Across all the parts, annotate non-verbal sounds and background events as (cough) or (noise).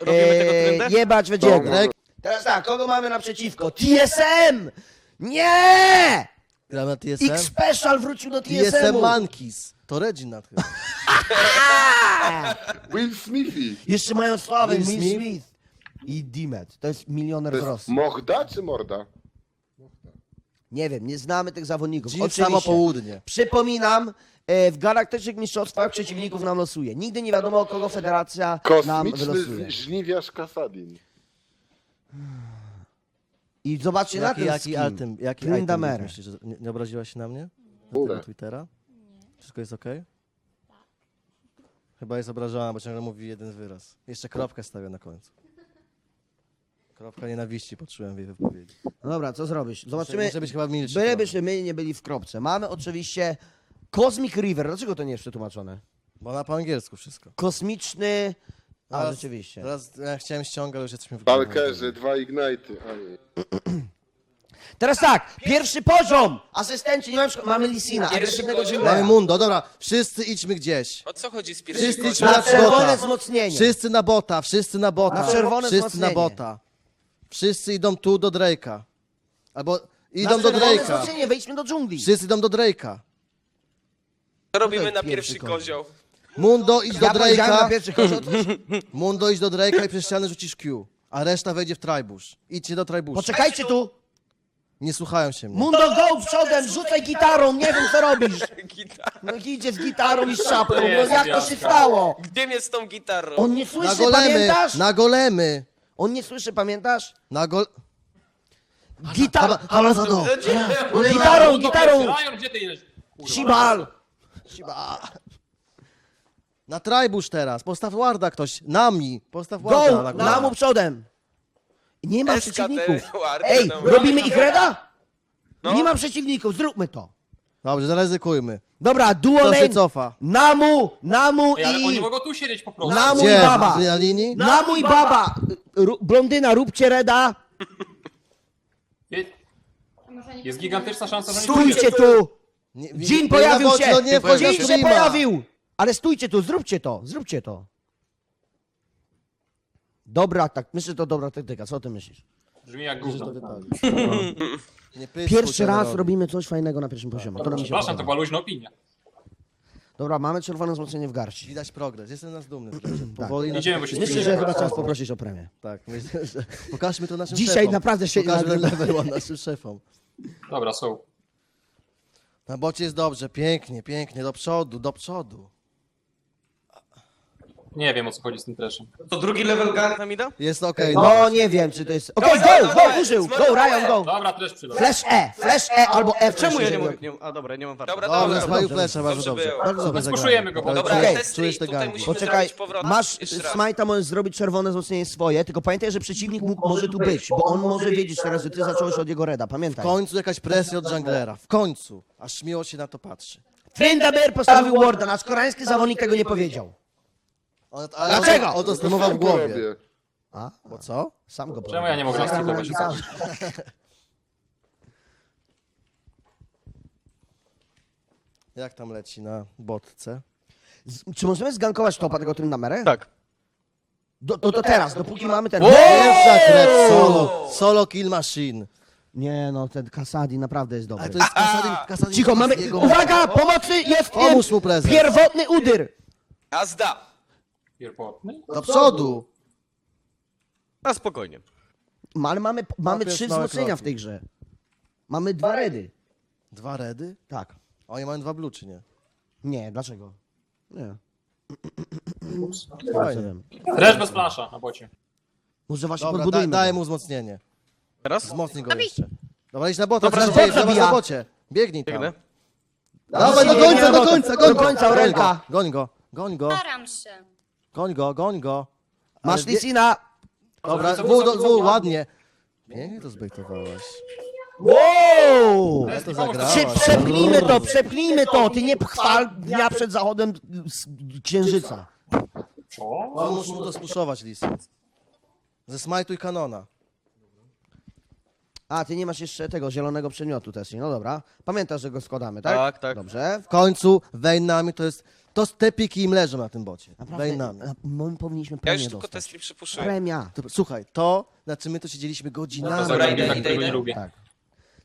Robimy tego Eee, trendę? jebać. Dobra. Teraz tak, kogo mamy naprzeciwko? TSM! Nie! Gram na TSM? X-Special wrócił do TSM TSM-u. Monkeys. To Reginald chyba. (laughs) Will Smithy. Jeszcze mają sławę, Will Will Smith. Smith. I Dimet. To jest milioner To w jest Rosji. Morda czy Morda? Nie wiem, nie znamy tych zawodników. Dzień Oczywiście. samo południe. Przypominam, e, w galaktycznych mistrzostwach przeciwników nam losuje. Nigdy nie wiadomo, kogo federacja nam Kosmiczny wylosuje. z- żniwiarz Kasadin. I zobaczcie na Jaki, tym jaki skin. item, jaki item myślisz, że nie, nie obraziłaś się na mnie? Na Kurde. tego Twittera? Wszystko jest okej? Chyba jest obrażona, bo ciągle mówi jeden wyraz. Jeszcze kropkę stawia na końcu. Kropka nienawiści poczułem w jej wypowiedzi. No dobra, co zrobisz? Zobaczymy. Muszę być chyba. Bylebyśmy my nie byli w kropce. Mamy oczywiście Cosmic River. Dlaczego to nie jest przetłumaczone? Bo ona po angielsku wszystko. Kosmiczny... A, Teraz- rzeczywiście. Teraz ja chciałem ściągać, ale już jesteśmy w Balkerze, dwa. A nie. (clears throat) Teraz tak, pierwszy poziom! Asystenci, nie mam szko- Mamy Lisina, agresywnego Mamy dżunglera. Mundo, dobra, wszyscy idźmy gdzieś. O co chodzi z Wszyscy pierwszym idźmy Na na czerwone wzmocnienie. Wszyscy na bota, wszyscy na bota. Na czerwone Wszyscy wzmocnienie. na bota. Wszyscy idą tu do Drake'a. Albo idą Na do Drake'a. wejdźmy do dżungli. Wszyscy idą do Drake'a. Co robimy na pierwszy kozioł? Mundo idź do Ja powiedziałem na Drake'a. pierwszy kozioł. (laughs) Mundo idź do Drake'a i przez ścianę rzucisz Q. A reszta wejdzie w Tribush. Idźcie do Tribusha. Poczekajcie tu. Nie słuchają się mnie. Mundo go przodem, rzucaj gitarą, nie wiem co robisz. (laughs) Gitar. No idzie z gitarą i z szapką, no jak to się stało? Gdzie jest z tą gitarą? On nie Na słyszy, golemy, pamiętasz? na golemy. On nie słyszy, pamiętasz? Na gol... Za to. gitarą, gitarą, Lion, gdzie ty jesteś? Shibal. Na Tribush teraz. Postaw Warda ktoś. Nami. Postaw Warda Go, na na mu przodem. Nie ma SKT, przeciwników. Ej, no. robimy ich reda? No. Nie ma przeciwników, zróbmy to. Dobrze, zaryzykujmy. Dobra, duo Kto się cofa? Namu, Namu Ej, ale oni i... mogą tu siedzieć po prostu. Namu i Gdzie? baba. Na linii? Namu i baba. Ru- Blondyna, róbcie reda. Je- Jest gigantyczna szansa, że Stójcie tu. Nie, Jin nie pojawił na się. nie na Jin się streama. pojawił. Ale stójcie tu, zróbcie to, zróbcie to. Dobra, tak, myślę, że to dobra taktyka. Co ty myślisz? Brzmi jak gówno. (laughs) Nie pyskuj Pierwszy raz trenerowi. robimy coś fajnego na pierwszym poziomie. To nam się Przepraszam, to podoba. była luźna opinia. Dobra, mamy czerwone wzmocnienie w garści. Widać progres. Jestem nas dumny. (clears throat) Powoli na- Idziemy, bo się Myślę, że chyba czas poprosić o premię. Tak, myślę, że... (laughs) Pokażmy to naszym Dzisiaj szefom. naprawdę się Pokażmy level naszym szefom. Dobra, są. Na bocie jest dobrze, pięknie, pięknie, do przodu, do przodu. Nie wiem o co chodzi z tym treszem. To drugi level gang nam ida? Jest okej, no. No nie wiem, czy to jest... Okej, go, go, użył, go, Ryan, go. Dobra, tresz przylał. Flash E, flash E albo F. Czemu ja nie mogę? Nie, a dobra, nie mam warto. Dobra, Dobrze, dobra. spalił flesza, bardzo dobrze dobrze. było. Bardzo dobrze go, bo Dobra, Czujesz- testy czujesz te tutaj gangi. musimy Poczekaj, zrobić masz Jeszcze raz. smajta, możesz zrobić czerwone wzmocnienie swoje, tylko pamiętaj, że przeciwnik mógł, może tu być, bo on może wiedzieć teraz, że ty zacząłeś od jego reda, W pamiętaj. końcu jakaś presja od junglera, w końcu. Aż miło się na to patrzy. Tryndamere postawił Warda, nasz koreański zawodnik tego nie powiedział. On, ale Dlaczego? On, on to w głowie. A? Bo co? Sam go Czemu ja nie mogę następować? Jak tam leci na botce? Czy możemy zgankować topa tego Tryndamere? Tak. Do, to, to teraz, dopóki mamy ten... Pierwsza krew, solo, solo kill machine. Nie no, ten Kasadi naprawdę jest Ale dobry. to jest Kasadin, Kasadin Cicho, mamy... Uwaga, pomocy, jest Pomóż mu prezes. pierwotny udyr. Jazda! Pierwotny? Do przodu. A spokojnie. Ale mamy, mamy trzy małe wzmocnienia kroki. w tej grze. Mamy dwa redy. Dwa redy? Tak. A Oni mają dwa blue, czy nie? Nie, dlaczego? Nie. Fajnie. Tresz bez flasza na bocie. Może właśnie Dobra, da, podbudujmy daję mu wzmocnienie. Teraz? Wzmocnij go jeszcze. Dobra, idź na bota, Dobra, na bocie. Biegnij tam. Biegnę. Dawaj, do końca, do końca, do goń go. końca, go, Goń go, goń go, Staram się. Goń go, goń go. Masz Ale wie- Lisina. Dobra, w, co, do, w, ładnie. Pięknie to zbejtowałaś. Wow! Ja to Prze- zagrałaś. Prze, przepnijmy to, przepnijmy to. Ty nie chwal dnia przed zachodem s- księżyca. Co? Pomóż mu to spuszować, Lisy. Ze smajtu i kanona. A, ty nie masz jeszcze tego zielonego przedmiotu też, no dobra. Pamiętasz, że go składamy, tak? Tak, tak. Dobrze. W końcu Vayne'ami to jest... To te piki im leżą na tym bocie. Vayne'ami. my powinniśmy Ja premię już tylko dostać. testry przypuszuję. Premia. To, słuchaj, to, na czym my tu siedzieliśmy godzinami. To Dobra, za idę, tak, nie lubię. Tak.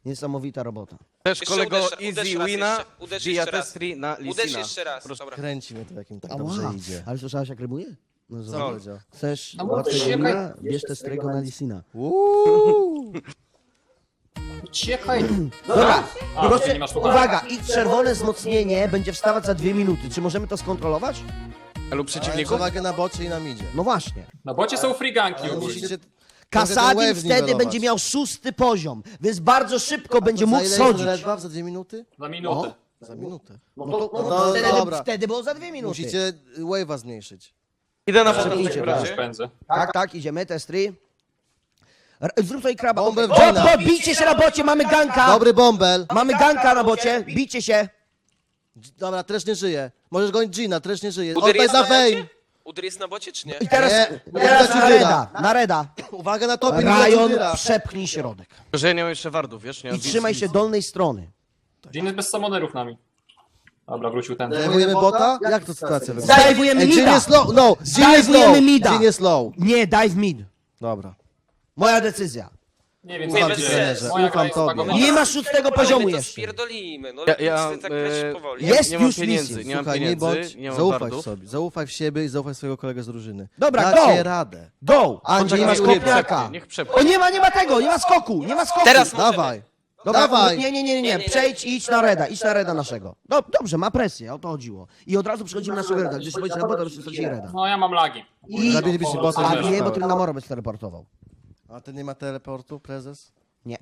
Niesamowita robota. Też Jeszcze kolego uderz- Easy raz Wina, jeszcze, uderz jeszcze raz. na Uderz Lisina. jeszcze raz, dobra. Kręci mnie to, jak im tak Ała. dobrze idzie. Ale słyszałeś jak rymuje? No, Co zobacz. Chcesz No łatwego wina? Bierz te strego na Lisina. Uuu. (laughs) Uciekaj! Dobra, A, ty nie masz uwaga, i czerwone wzmocnienie będzie wstawać za dwie minuty. Czy możemy to skontrolować? Lub przeciwników? przewagę na bocie i na midzie. No właśnie. Na bocie są free ganki Ale ogólnie. musicie... Kasadin wtedy będzie miał szósty poziom, więc bardzo szybko będzie Za mógł ile jest Red Buff? Za dwie minuty? Za minutę. Za minutę. No to, no, No to wtedy, dobra. wtedy było za dwie minuty. Musicie wave'a zmniejszyć. Idę na w razie. Pędzę. Tak, tak, idziemy, testry. R- Zrób tutaj kraba. Bombę w bo, bijcie się na bocie, mamy ganka. Dobry bąbel. Mamy ganka na bocie, bijcie się. Dobra, też nie żyje. Możesz gonić Gina, też nie żyje. Udyr Oddaj jest za na? Udyr jest na bocie, czy nie? I teraz, Nie, teraz na Reda, na Reda. Uwaga na topie. Rajon, przepchnij środek. Że ja nie mam jeszcze wardów, wiesz? Nie I trzymaj się dolnej strony. Dzień jest bez samonerów nami. Dobra, wrócił ten. Zajmujemy bota? Jak to sytuacja wygląda? Zdajwujemy Ej, Jin mida. jest low, no! Jest low! mida. Jin jest low. Nie, dive mid. Dobra. Moja decyzja. Nie wiem, Ufam co ci, będzie. trenerze, Moja ufam gra jest tobie. Nie ma szóstego poziomu my to jeszcze. spierdolimy, no Ja, ja tak e, powoli. Jest nie mam już pieniędzy, misji. nie mam Słuchaj, nie pieniędzy, bądź, nie mam zaufaj w wardów. sobie, zaufaj w siebie i zaufaj swojego kolegę z drużyny. Dobra, Dacie go. radę. Go! Andrzej, nie ma niech przepnie, niech przepnie. O, nie ma, nie ma tego, nie ma skoku, nie ma skoku. Teraz możemy. Dawaj. Dobra, Dawaj. Nie, nie, nie, nie, Nie, przejdź i idź na Reda, idź na Reda naszego. Do, dobrze, ma presję, o to chodziło. I od razu przechodzimy na naszego Reda, gdyż pójdzie na bota, byśmy stracili Reda. No ja mam lagi. I... Zabilibyście bota. A żeby nie, bo ten na Moro by teleportował. A ty nie ma teleportu, prezes? Nie.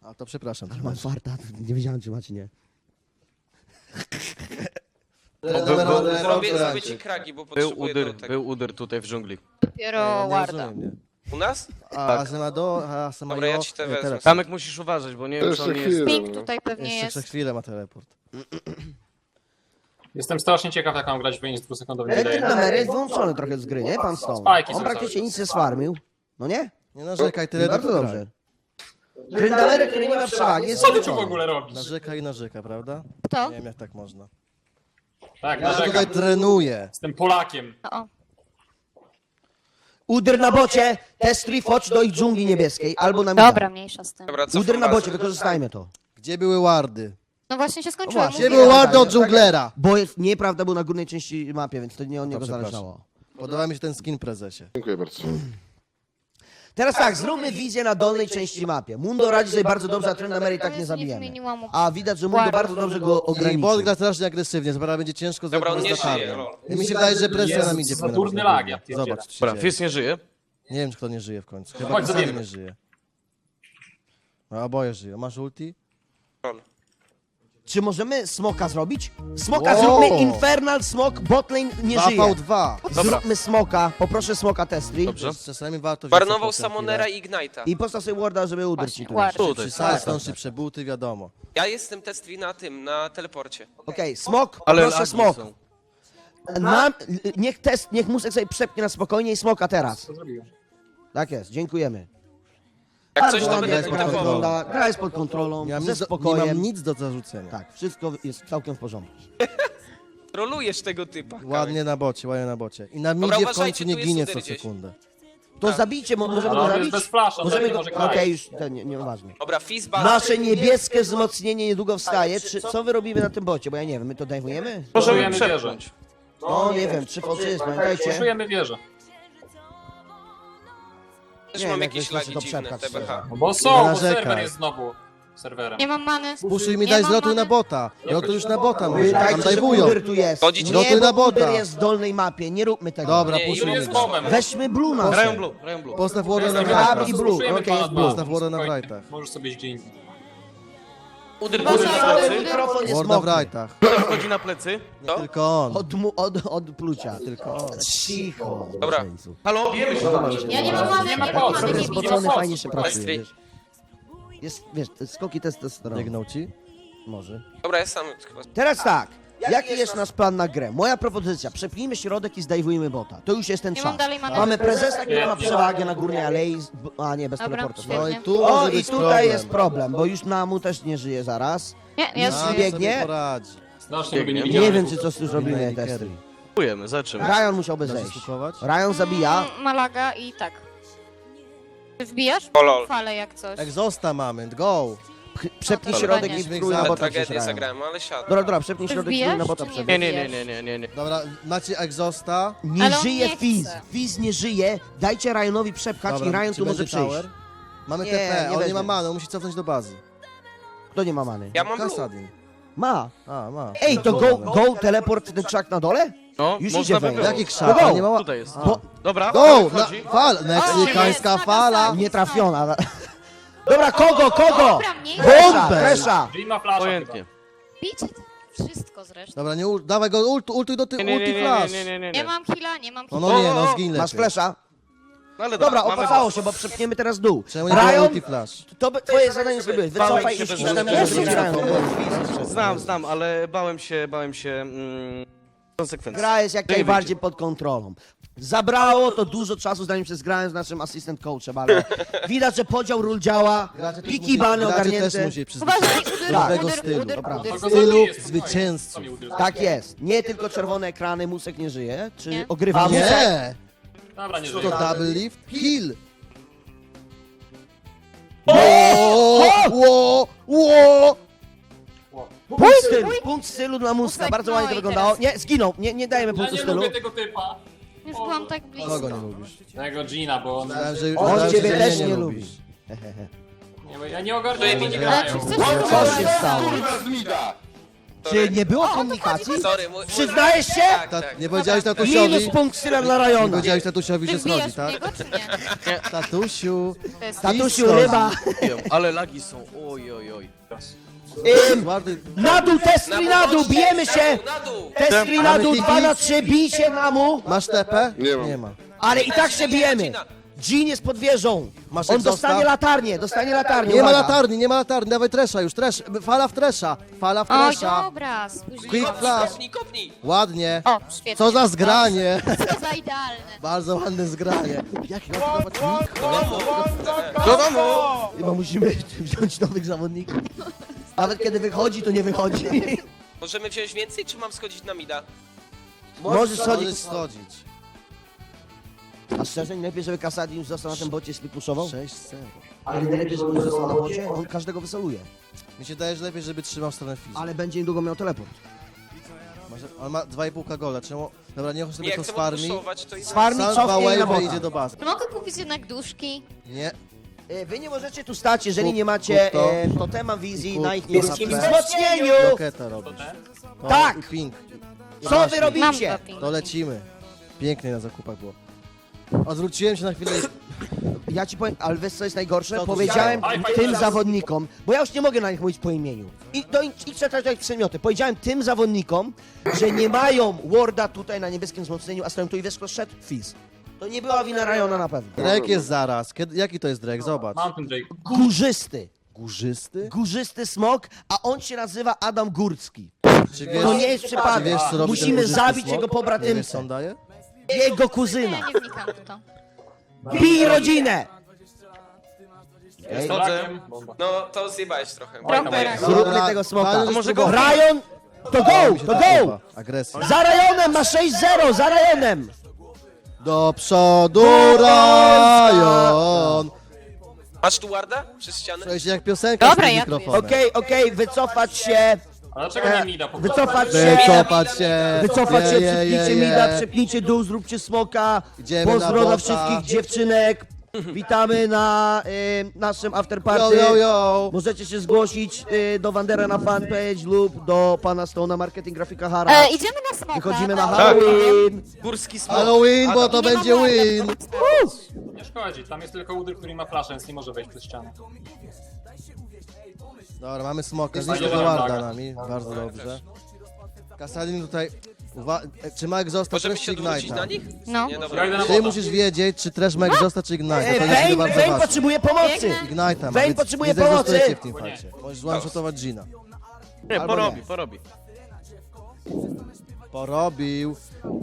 A to przepraszam. Mam farta, nie wiedziałem czy macie nie. Zrobię, zrobię ci kragi, bo Był potrzebuję udyr, do tego. był udyr tutaj w dżungli. Dopiero Warda. rozumiem, nie. U nas? A Asemado, a Asemajo... Dobra, ja ci te wezmę. Kamek musisz uważać, bo nie wiem, czy Jeszcze on nie jest... chwilę. Pink no. tutaj pewnie Jeszcze jest. przez chwilę ma teleport. Jestem strasznie ciekaw, jak mam grać w z dwusekundowym Elektryk delayem. Namery jest wyłączony trochę z gry, nie, pan Stone? Spajki On praktycznie cały nic nie sfarmił. No nie? Nie narzekaj, tyle Bardzo do dobrze. Grindamery, który nie ma przewagi, jest Co ty tu w ogóle robisz? Narzeka i narzeka, prawda? Kto? Nie wiem jak tak można. Tak, Ja tutaj narzekam. trenuję. Jestem Polakiem. O, Udyr na bocie, testry, chodź do ich dżungli niebieskiej, albo na mida. dobra, mniejsza z tym. Dobra, co Udyr na bocie, wykorzystajmy to. Gdzie były wardy? No właśnie się skończyło. właśnie, Gdzie mówiłam. były wardy od dżunglera? Bo jest, nieprawda, był na górnej części mapy, więc to nie od niego przepraszam. zależało. Podoba mi się ten skin prezesie. Dziękuję bardzo. Teraz tak, zróbmy wizję na dolnej części mapie. Mundo radzi sobie bardzo dobrze, a Trynamery tak nie zabijemy. zmieniłam A widać, że Mundo bardzo dobrze go I ograniczył. gra strasznie agresywnie, zaraz będzie ciężko Dobra, on zrobić nie za żyje, karną. lol. I mi się wydaje, że presja nam idzie. powinna być lag, ja pierdzielę. Zobacz, co się Dobra, dzieje. Fizz nie żyje. Nie wiem, czy kto nie żyje w końcu. Chyba Chodź, zabijmy. nie żyje. No, oboje żyją. Masz ulti? Czy możemy smoka zrobić? Smoka Wow. zróbmy Infernal Smok, botlane nie żyje. 2v2. Zróbmy smoka, poproszę smoka testry. Dobrze. Czasami warto wziąć Barnował na chwilę. i Ignite'a. I postaw sobie warda, żeby uderzyć Właśnie, tu. ward. Tutaj. Czy Sidestone, czy przebuty, wiadomo. Ja jestem testwi na tym, na teleporcie. Okej, smok, lagi smok. są. Niech test, niech Musek sobie przepnie na spokojnie i smoka teraz. Tak jest, dziękujemy. Jak coś, to ładnie będę kontrolą. wygląda, gra jest pod kontrolą, Nie mam, ze nic do, nie spokojem. mam nic do zarzucenia. Tak, wszystko jest całkiem w porządku. (laughs) Trolujesz tego typa. Ładnie na bocie, ładnie na bocie. I na midzie w uważajcie, końcu nie tu jest ginie co sekundę. To zabijcie, mo- możemy Ale go on jest zabić? bez flasha, Możemy zabić go... może Okej, już, ten, nie, nieważne. Dobra, Fizzball. Nasze niebieskie wzmocnienie niedługo wstaje. Czy, co wy robimy na tym bocie? Bo ja nie wiem, my to dajmujemy? Możemy przepchnąć. No nie wiem, 3 v 3 jest, pamiętajcie. Puszujemy wieżę. Też Nie mam jak jakieś wy chcecie lagi to dziwne, przepchać, TBH. No bo Nie są, bo narzekaj. serwer jest znowu serwerem. Nie mam many. Puszuj mi Nie daj mam zlotuj na many. bota. Rotuj już na bota może. Tam Pamiętajcie, że tu jest. Chodzić Nie, na bo bota. jest w dolnej mapie, nie róbmy tego. Dobra, Nie, Juri puszuj jest mi bombem. Weźmy Blue na Grają blue, grają blue. Postaw warda na wrajtach. i blue, okej, jest na blue. Postaw warda na Spokojnie. wrajtach. Możesz sobie gdzie indziej. Udyr, udyr na plecy. mikrofon jest w mokry. wchodzi na plecy. Tylko on. Od, mu, od, od plucia, tylko on. Cicho. Dobra. Jezu. Halo, bijemy się. Ja nie mam many, nie mam many, Trochę nie widzę. zbocony, po co? fajnie się pracuje, wiesz. Jest, wiesz, te skoki testosteronu. Biegnął ci? Może. Dobra, ja sam chyba. Teraz tak. Jaki jest nasz plan na grę? Moja propozycja, przepnijmy środek i zdejmujmy bota. To już jest ten Nie czas. mam dalej manewru. Mamy prezesa, który ma przewagę na górnej alei, z- a nie, bez Dobra, teleportu. No i tu O, może i być tutaj problem. jest problem, bo już Namu też nie żyje zaraz. Nie, jest. nie Nam biegnie. poradzi. Strasznie Nie Nie wiem, czy coś tu zrobimy testy. Kerry. Próbujemy, zobaczymy. Ryan musiałby Da się zejść. skupować? Ryan zabija. Mm, Malaga i tak. Ty Wbijasz? Falę jak coś. Egzosta mamy, go! Przepnij No to środek chyba i spróbuj na Ale bota tragedię zagrałem, ale siadł. Dobra, dobra, przepnij środek i spróbuj na bota czy nie. Nie, nie, nie, nie, nie, nie, nie. Dobra, macie egzosta. Nie Ale on żyje nie Fizz. chce. Fizz nie żyje. Dajcie Ryanowi przepchać Dobra, i Ryan czy tu może będzie przyjść. tower? Mamy Nie, TP, nie on nie będzie. ma many, on musi cofnąć do bazy. Kto nie ma many? Ja mam blue. Kasadin. Ma. A, ma. Ej, to go, go teleport ten krzak na dole? No, Już można idzie by wejść. było. Jaki No krzak? go. Nie ma... Tutaj jest. A. Bo- Dobra, Go! Na, wchodzi. fal! Meksykańska fala! Nie trafiona. Dobra, kogo, kogo? Dobra, mniej. Kresza, Bombę. Ma flasza Pojętnie. Bijcie wszystko zresztą. Dobra, nie ul... dawaj go, ultu, ultuj do ty, Nie, nie, nie, ulti nie, flash! nie, nie, nie, Nie nie. mam heala, nie mam No, heala. no nie, no o, zgin Masz flesza? No ale Dobra, mamy opłacało się, bo przepniemy teraz dół. Czemu nie Ryan, ulti flash? to by, twoje zadanie zrobiłeś. Wycofaj i bez. Znam, znam, ale bałem się, bałem się mm, konsekwencji. Gra jest jak No i najbardziej pod kontrolą. Zabrało to dużo czasu, zanim się zgrałem z naszym assistant coachem, ale widać, że podział ról działa, piki musi- bany gracze też ogarnięte. musi przyzwyczaić Uważaj, do uder, nowego uder, stylu. uder, Dobra. uder. Stylu zwycięzców. Tak jest. Nie tylko czerwone ekrany, Musek nie żyje. Czy Nie. ogrywa Musek? Nie! Dobra, nie To double lift, kill! Ło! Ło! Ło! Punkt stylu, punkt stylu dla Muska. Bardzo no ładnie to i wyglądało. Nie, zginął. Nie, nie dajemy Ja punktu nie stylu. lubię tego typa. Już byłam tak Kogo blisko. nie lubisz? Tego Gina, bo on... Myślałem, że, On myślałem, ciebie też nie lubi. (laughs) Nie, bo ja nie ogarniam, jak oni nie Ale czy chcesz Co się stało? Kurwa z mida! Czy nie było komunikacji? Sorry, mój... Przyznajesz się? Tak, Ta, tak. nie powiedziałeś Minus tatusiowi, punkt styla dla nie Rajona. powiedziałeś tatusiowi, Ty że schodzi, wbijasz tak? niego, czy nie? Tatusiu, To jest... Tatusiu, ryba. Ale lagi są, oj, oj, oj. Ym, na dół, testry na dół, bijemy się! Na dół! Testry na dół? 2 na 3, bij się na mu! Masz tepę? Nie mam. Nie ma. Ale i tak się bijemy. Jean jest pod wieżą. Masz On egzosta? dostanie latarnię, dostanie latarnię. Nie ma uwaga. latarni, nie ma latarni, dawaj tresza już, tresz, fala w tresza, fala w Oj, tresza. dobra. Quick flash, Kopnij, kopnij! ładnie. O, świetnie. Co za zgranie, Co za idealne. (laughs) bardzo ładne zgranie. Jak ratować Do domu! Chyba musimy (laughs) wziąć nowych zawodników. Nawet kiedy wychodzi, to nie wychodzi. (laughs) Możemy wziąć więcej, czy mam schodzić na mida? Możesz Możesz chodzić. schodzić. A szczerze, nie lepiej, żeby Kasadin już został na tym bocie i spikluszował? 6-0. Ale nie lepiej, żeby już został na bocie? On każdego wysoluje. Mi się daje, że lepiej, żeby trzymał stronę fizyczną. Ale będzie niedługo miał teleport. Może, on ma 2,5 gola, czemu? Dobra, niech on sobie Nie, to jak chcę sfarmi. to i Sfarmi Sam dwa cofnie i na wave'y bota. idzie do bazy. Czy mogę kupić jednak duszki? Nie, E, Wy nie możecie tu stać, jeżeli Kup- nie macie kup to. e, totema wizji Kup na ich niebieskim to. wzmocnieniu! roketa robisz. O, Tak. I ping. Co wy Właśnie. Mam robicie? doping. To lecimy. Pięknie na zakupach było. Odwróciłem się na chwilę i... (laughs) Ja ci powiem, ale wiesz co jest najgorsze? Tu Powiedziałem? Aj, tym fajnie. zawodnikom, bo ja już nie mogę na nich mówić po imieniu. I do i przeczytać przedmioty. Powiedziałem tym zawodnikom, że nie mają Warda tutaj na niebieskim wzmocnieniu, a stoją tu i wiesz kto szedł? Fizz. To nie była wina Rajona na pewno. Drake jest zaraz. Kiedy, jaki to jest Drake? Zobacz. Mountain Drake. Górzysty. Górzysty? Górzysty smok, a on się nazywa Adam Górski. Czy wiesz, To nie jest czy przypadek. wiesz co robi ten Musimy górzysty zabić smok? jego Nie wiesz co pobratymcę. on daje? Jego kuzyna. nie wnikam w to. Bij rodzinę! No, to zjebałeś trochę. Trochę. Zróbmy Dobra, tego smoka. może go-. Rajon! To go! To go! Agresja. Za Rajonem ma 6-0! Za Rajonem! Do przodu Rajon! Masz tu warda? Przez ścianę? Czuję się jak piosenka Dobra, z tym ja tu mikrofonem. Okej, okej, wycofać się, A dlaczego nie mi da po prostu? wycofać się, Wycofać się! wycofać się, Je, je, je, przepnijcie je. mida, przepnijcie dół, zróbcie smoka. Idziemy na Pozdro dla bota. wszystkich dziewczynek. (laughs) Witamy na y, naszym Yo, afterparty. yo, yo! Możecie się zgłosić y, do Wandera na fanpage lub do pana Stona Marketing Grafika Hara. E, idziemy na smoka. Wychodzimy na tak? Halloween. Górski smok. Halloween, bo to będzie win! Nie szkodzi, tam jest tylko Udyr, który ma flaszę, więc nie może wejść przez ścianę. Dobra, mamy smoka, Jest zniszczył Warda tak. nami, bardzo dobrze. Kasadin tutaj... Uwa- e, czy ma egzosta, Możemy się czy odwrócić na nich? No. Nie, dobra. na Ty musisz wiedzieć, czy trash ma egzosta, czy Ignite'a, to jest Vayne, bardzo Vayne ważne. potrzebuje pomocy. Ignite'a ma, Vayne więc potrzebuje nie pomocy. w tym fajcie. Możesz one-shotować Gina. Nie, Albo porobi, nie. porobi. Porobił.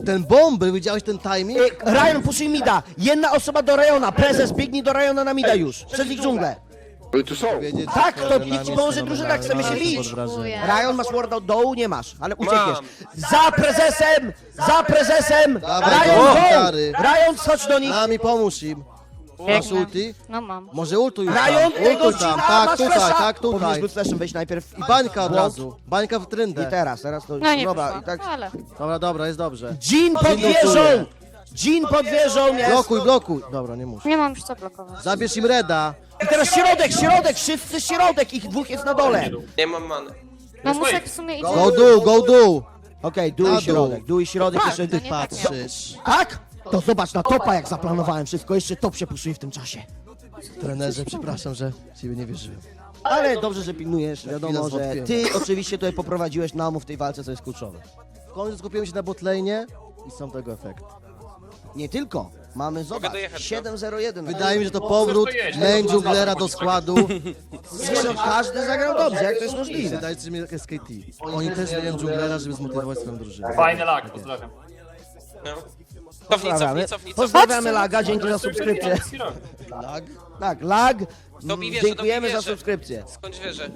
Ten bomby, widziałeś ten timing? Ryan, puszuj mida. Jedna osoba do Rayona. Prezes, biegnij do Rayona na mida już. Przez ich dżunglę. Oni tu są. Tak, że to ci miejscu pomoże drużyna, chcemy się bić. pod wrażeniem. Ryan, masz warda od dołu? Nie masz, ale uciekniesz. Za prezesem! Za prezesem! Dawaj, Ryan, go, go! stary. Ryan, chodź do nich! Nami pomóż im. Masz Biegnę. ulti? No mam. Może ultuj już Ryan, tam. tego Ultuj tam, tak, masz tutaj, tak, Powinieneś tutaj. być flashem wejść najpierw. I bańka od razu. Bańka w I tryndę. teraz, teraz to... No nie Dobra, i tak... ale... Dobra, dobra, jest dobrze. Jean pod wieżą! Jean pod wieżą jest! Blokuj, blokuj. Dobra, nie muszę. Nie mam już co blokować. Zabierz im Reda. I teraz środek, środek, wszyscy środek, ich dwóch jest na dole. Nie mam many. No muszę w sumie iść... Go dół, go dół. Okej, dół i dół. środek, dół i środek, Tak, jeszcze... to nie tak. Patrzysz. Tak? To zobacz na topa, jak zaplanowałem wszystko, jeszcze top się puszuje w tym czasie. Trenerze, przepraszam, że ciebie nie wierzyłem. Ale dobrze, że pilnujesz, wiadomo, że ty oczywiście tutaj poprowadziłeś namu w tej walce, co jest kluczowe. W końcu skupiłem się na botlane i są tego efekty. Nie tylko, mamy, zobacz, dojechać, 7-0-1. Wydaje mi się, że to powrót main junglera do składu. (laughs) No, każdy zagrał dobrze, jak to jest możliwe. Wydaje się, że jak SKT. Oni też zmieniają junglera, żeby zmotywować swoją drużynę. Fajny lag, pozdrawiam. No. Cofnij, Pozdrawiamy, cofnij, cofnij, cofnij. pozdrawiamy Laga, dzięki za subskrypcję. Lag? Tak, Lag, mm, dziękujemy za subskrypcję. Skądź wieżę.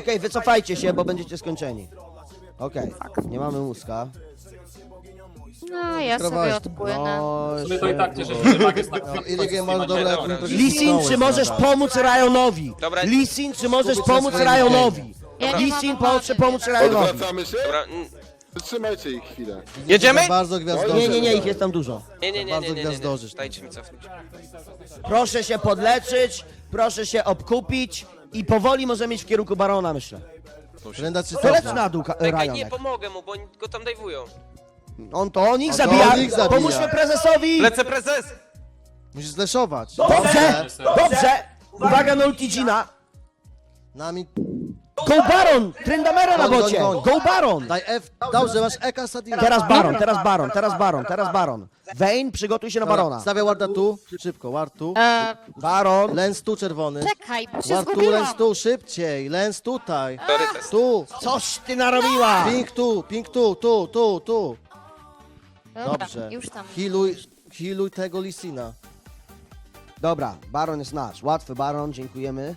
Okej, wycofajcie się, bo będziecie skończeni. Okej, nie mamy łuska. No, ja sobie Skrowałeś. odpłynę. No, My to i tak cieszę się, że lag jest tak... No, Lisin, czy możesz pomóc Ryonowi? Dobra. Lisin, czy możesz pomóc Ryonowi? Ja nie Lisin, mam wody, pomóc Ryonowi. Odwracamy się? Dobra, mm, Trzymajcie ich chwilę. Jedziemy? Bardzo gwiazdorzy. Nie, nie, nie, ich jest tam dużo. nie, nie, nie, nie, Bardzo nie, nie, nie. gwiazdorzysz. Dajcie mi cofnąć. Proszę się podleczyć, proszę się obkupić i powoli możemy iść w kierunku Barona, myślę. Renda czy To leć cofnę? na dół, Ka- Czekaj, nie, pomogę mu, bo oni go tam dajwują. On to on ich to zabija. on ich zabija. Pomóżmy prezesowi. Lecę prezes! Musisz zleszować. Dobrze, dobrze. Uwaga na ulti Gina. Nami Go Baron, Tryndamere na Goń, bocie. goń, goń. Go Baron. daj F. Dobrze, masz Eka Sadina. Teraz Baron, teraz Baron, teraz Baron, teraz Baron. Vayne, przygotuj się na Barona. Stawia warda tu. Szybko, ward tu. E, Baron. Lens tu czerwony. czekaj, bo się Ward tu, zgubiłam. lens tu, szybciej. Lens tutaj. Tu. Coś ty narobiła. Pink tu, pink tu, tu, tu, tu. Dobra, Dobrze. już tam. Healuj, healuj tego Lisina. Dobra, Baron jest nasz. Łatwy Baron, dziękujemy.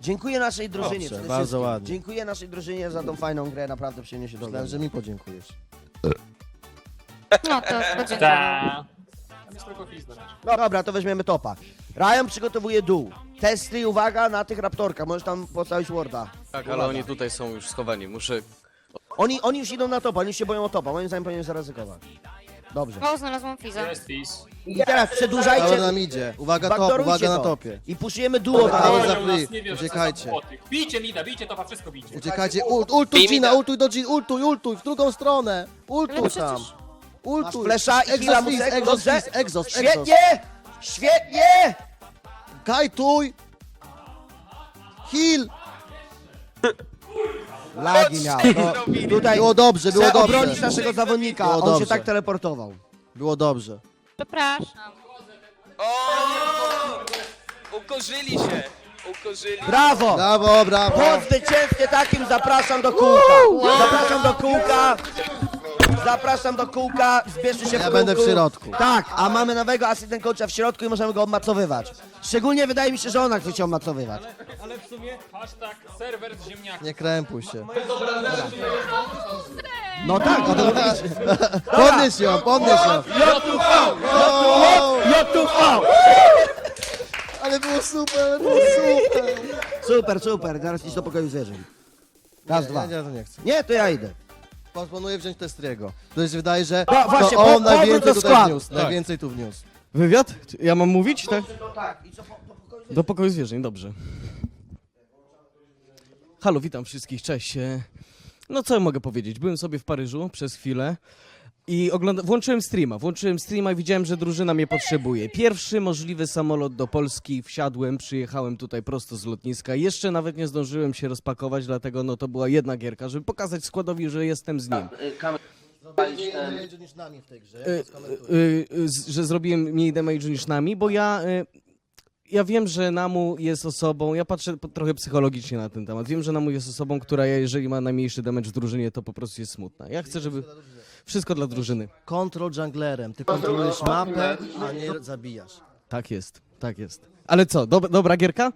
Dziękuję naszej drużynie Dobrze, przede bardzo wszystkim. ładnie. Dziękuję naszej drużynie za tą fajną grę, naprawdę przyjemnie się Myślałem, że mi podziękujesz. No to podziękuję. Ta. No dobra, to weźmiemy topa. Ryan przygotowuje dół. Testy, uwaga, na tych raptorkach. Możesz tam postawić warda. Tak, ale oni tutaj są już schowani. Muszę... Oni, oni już idą na topa, oni już się boją o topa. Moim zdaniem powinien zaryzykować. Dobrze. O, znalazłam Fiza. Jest fizz. I teraz przedłużajcie. nam idzie. Uwaga top, Backdoorujcie uwaga na to. topie. I puszujemy duo Dobra, dalej. ale za free. Uciekajcie. Bijcie mida, bijcie topa, wszystko bijcie. Uciekajcie, ult, ultuj Bij mi Gina, da. ultuj do Gina, ultuj, ultuj, w drugą stronę. Ultuj Ale tam. przecież- Ultuj. Flesza i Exos chwila mu fizz, exos dobrze? fizz, exos, exos. Świetnie! Świetnie! Kajtuj. Heal. Lagi miał. No, tutaj Było dobrze, było chcę dobrze. obronić naszego zawodnika. Było On się dobrze. tak teleportował. Było dobrze. Przepraszam. O! Ukorzyli się! Ukorzyli. Brawo! Brawo, brawo. Po zwycięstwie takim zapraszam do kółka. Zapraszam do kółka. Zapraszam do kółka, zbierzcie się w Ja kółku. będę w środku. Tak, a mamy nowego asystent coacha w środku i możemy go obmacowywać. Szczególnie wydaje mi się, że ona chce cię obmacowywać. Ale w sumie hashtag serwer z ziemniaków. Nie krępuj się. No tak, o to. Podnieś ją, podnieś ją. YouTube! Ale było super, było super. Super, super, teraz idź do pokoju zwierzeń. Raz, dwa. Ja, ja to nie chcę. Nie, to ja idę. Planuję wziąć Testriego. To się wydaje, że No, właśnie, to on po- powrót najwięcej do tutaj składu. wniósł. Najwięcej tu wniósł. Wywiad? Ja mam mówić, tak? Tak, i co po, do pokoju Do pokoju zwierzeń, dobrze. Halo, witam wszystkich, cześć. E, No co ja mogę powiedzieć? Byłem sobie w Paryżu przez chwilę i ogląda... włączyłem streama. Włączyłem streama i widziałem, że drużyna mnie potrzebuje. Pierwszy możliwy samolot do Polski, wsiadłem, przyjechałem tutaj prosto z lotniska. Jeszcze nawet nie zdążyłem się rozpakować, dlatego no to była jedna gierka, żeby pokazać składowi, że jestem z nim. Mniej niż nami w tej grze. y, y, y, z- że zrobiłem mniej damage'u niż nami, bo ja... Y, ja wiem, że Namu jest osobą, ja patrzę po, trochę psychologicznie na ten temat, wiem, że Namu jest osobą, która jeżeli ma najmniejszy damage w drużynie, to po prostu jest smutna. Ja chcę, żeby... Wszystko dla drużyny. Control junglerem. Ty kontrolujesz mapę, a nie zabijasz. Tak jest, tak jest. Ale co, dob- dobra gierka?